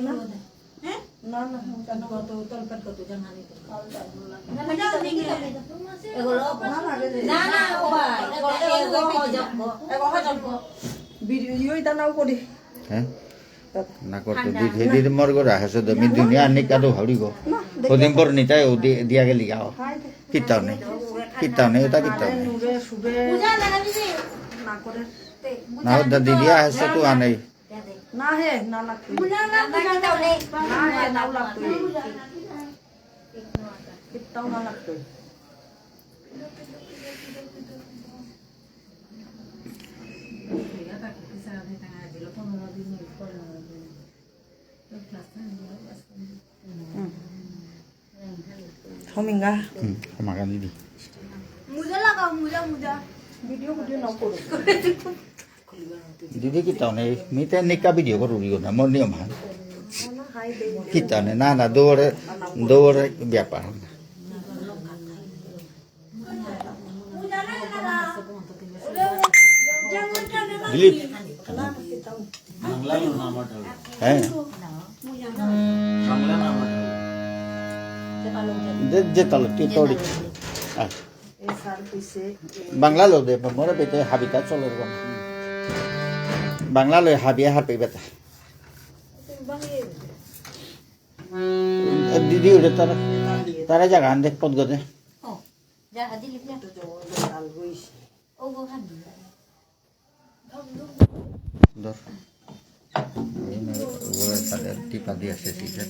না? না না না না হ্যাঁ? না করতে দিদি দিদি মর করে হেসে দমি দুনিয়া আনি কাদো হাউড়ি গো নিতাই দিয়া গেলি গাও। খাই কিতাও নেই কিতাও নেই ওটা কিতাও নেই। নুরে সুবে না করে। না ওটা দিদি হেসে তো আনে না হে না লাগতো না হে নাও লাগতো কিত্তাও না লাগতো হমিঙ্গা হুম আমাকে দিদি ভিডিও ভিডিও নাও করো দিদি কিতাও নেই। মিতে নিকা ভিডিও করু রিও না মোর নিয়ম হ্যাঁ কিতাও নেই না না দৌড়ে দৌড়ে ব্যাপার না। দিলীপ। হ্যাঁ। যে যে তালো টি তোড়ি আচ্ছা এ সার পিছে বাংলা লো দে মোরে বেতে হাবিতা চলে বাংলা লই হাবিয়া হার পেবে তা দিদি ওটা তারা তারা জায়গা আন দেখ পদ গদে ডাল গইছে ধর এই নে ওরে তাদের টিপা দিয়ে আসছে caesar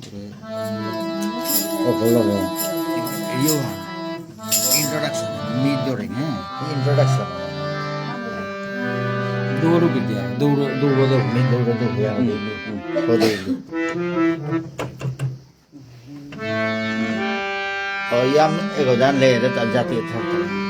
Oke, lo Iyo. Introduction. Mid doring, eh? Introduction. দৌড় বিদ্যা দৌড় দৌড় দৌড় ya. Kode itu. Oh, yang ego dan le jati itu.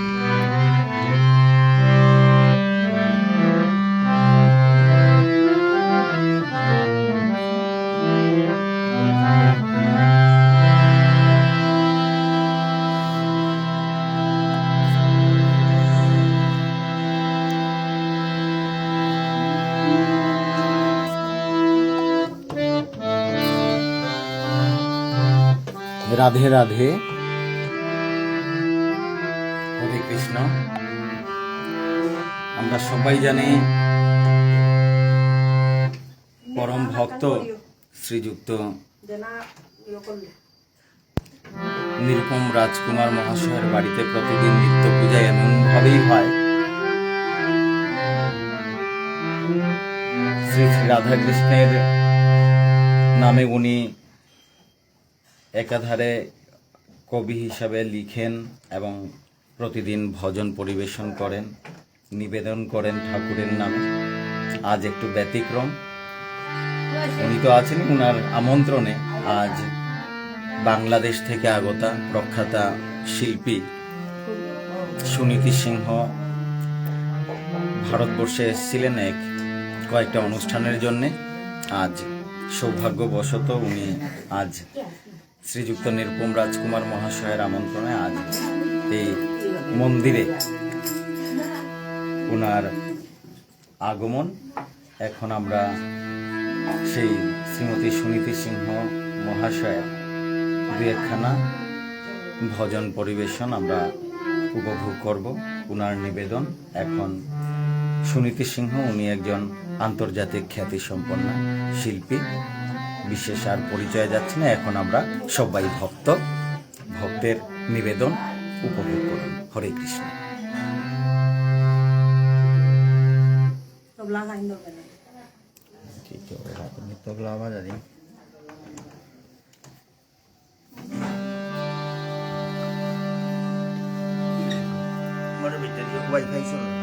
Radhe Radhe. হরে কৃষ্ণ। আমরা সবাই জানি পরম ভক্ত শ্রীযুক্ত নিরুপম রাজকুমার মহাশয়ের বাড়িতে প্রতিদিন নিত্য পূজা এমনভাবেই হয়। শ্রী শ্রী রাধাকৃষ্ণের নামে উনি একাধারে কবি হিসাবে লিখেন এবং প্রতিদিন ভজন পরিবেশন করেন, নিবেদন করেন ঠাকুরের নামে। আজ একটু ব্যতিক্রম। উনি তো আছেন উনার আমন্ত্রণে। আজ বাংলাদেশ থেকে আগতা প্রখ্যাতা শিল্পী সুনীতি সিংহ ভারতবর্ষে এসেছিলেন এক কয়েকটা অনুষ্ঠানের জন্যে। আজ সৌভাগ্যবশত উনি আজ শ্রীযুক্ত নিরুপম রাজকুমার মহাশয়ের আমন্ত্রণে আজ এই মন্দিরে ওনার আগমন। এখন আমরা সেই শ্রীমতী সুনীতি সিংহ মহাশয়ের দু একখানা ভজন পরিবেশন আমরা উপভোগ করব, উনার নিবেদন। এখন সুনীতি সিংহ, উনি একজন আন্তর্জাতিক খ্যাতি সম্পন্ন শিল্পী। বিশেষ আর পরিচয় যাচ্ছে না। এখন আমরা সবাই ভক্ত। ভক্তের নিবেদন উপভোগ করুন। হরে কৃষ্ণ। dia wifi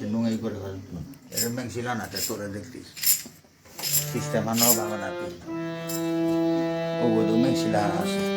সিনুং এই করে গেল এরম ব্যাংক ছিল না তোরে দেখতিস। সিস্টেম আনো ভাবনা ও বোধ ছিল আছে।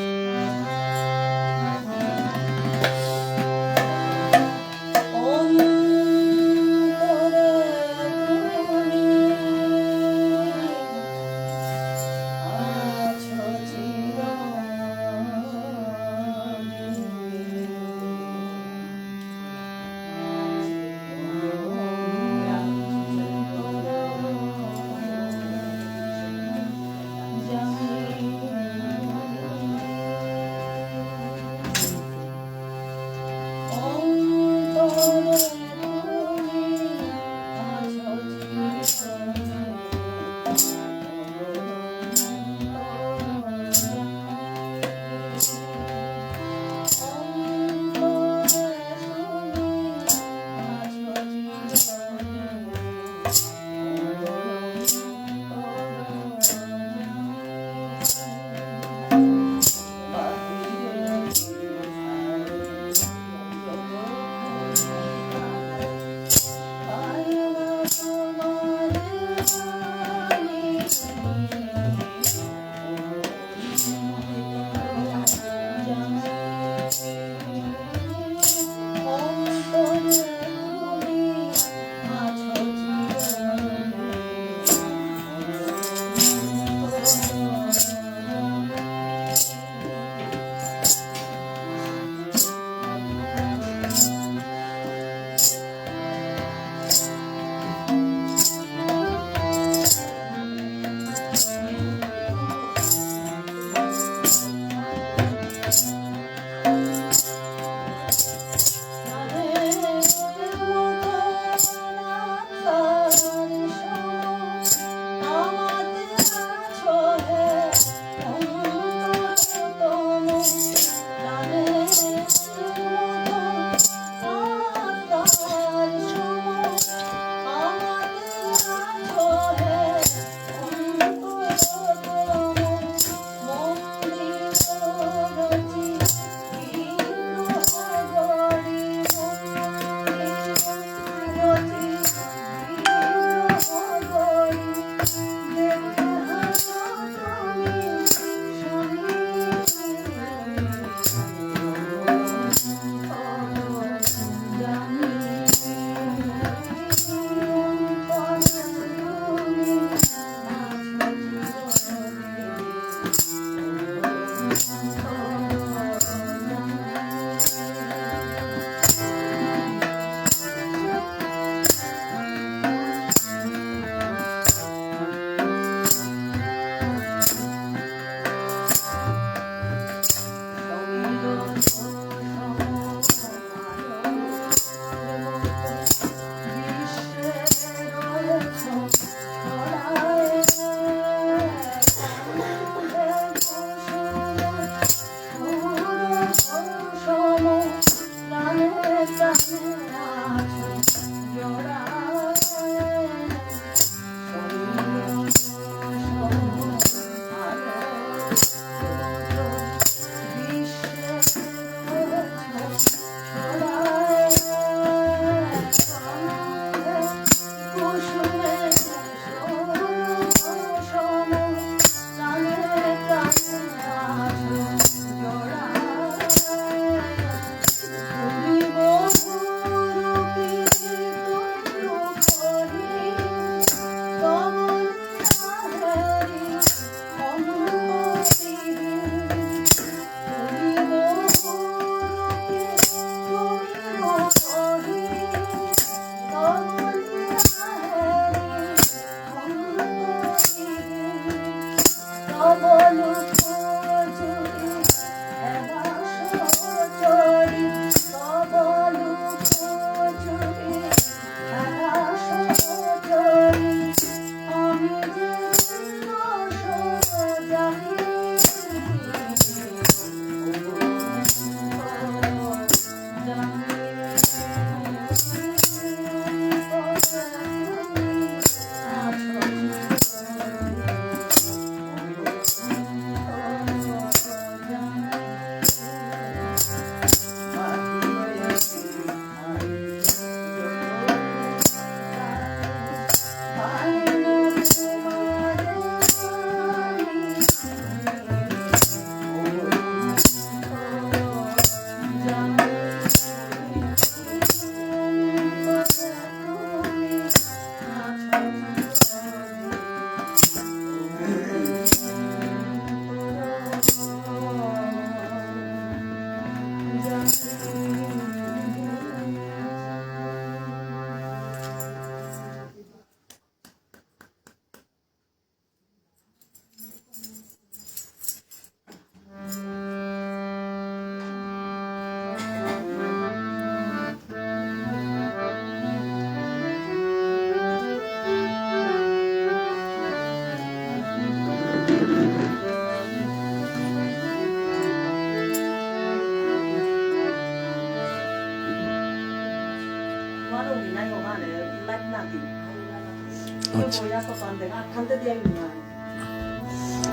আচ্ছা।,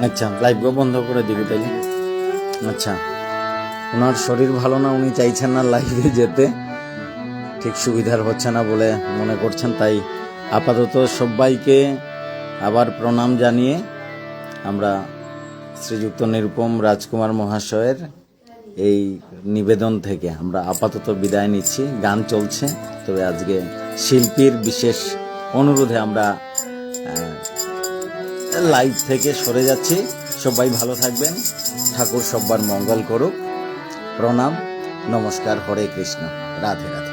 আচ্ছা লাইভগুলো বন্ধ করে দিবি তাই আচ্ছা। ওনার শরীর ভালো না, উনি চাইছেন না লাইভে যেতে। ঠিক সুবিধার হচ্ছে না বলে মনে করছেন, তাই আপাতত সবাইকে আবার প্রণাম জানিয়ে আমরা শ্রীযুক্ত নিরুপম রাজকুমার মহাশয়ের এই নিবেদন থেকে আমরা আপাতত বিদায় নিচ্ছি। গান চলছে, তবে আজকে শিল্পীর বিশেষ অনুরোধে আমরা লাইভ থেকে সরে যাচ্ছি। সবাই ভালো থাকবেন। ঠাকুর সব্বার মঙ্গল করুক। প্রণাম। নমস্কার। হরে কৃষ্ণ। রাধে রাধে।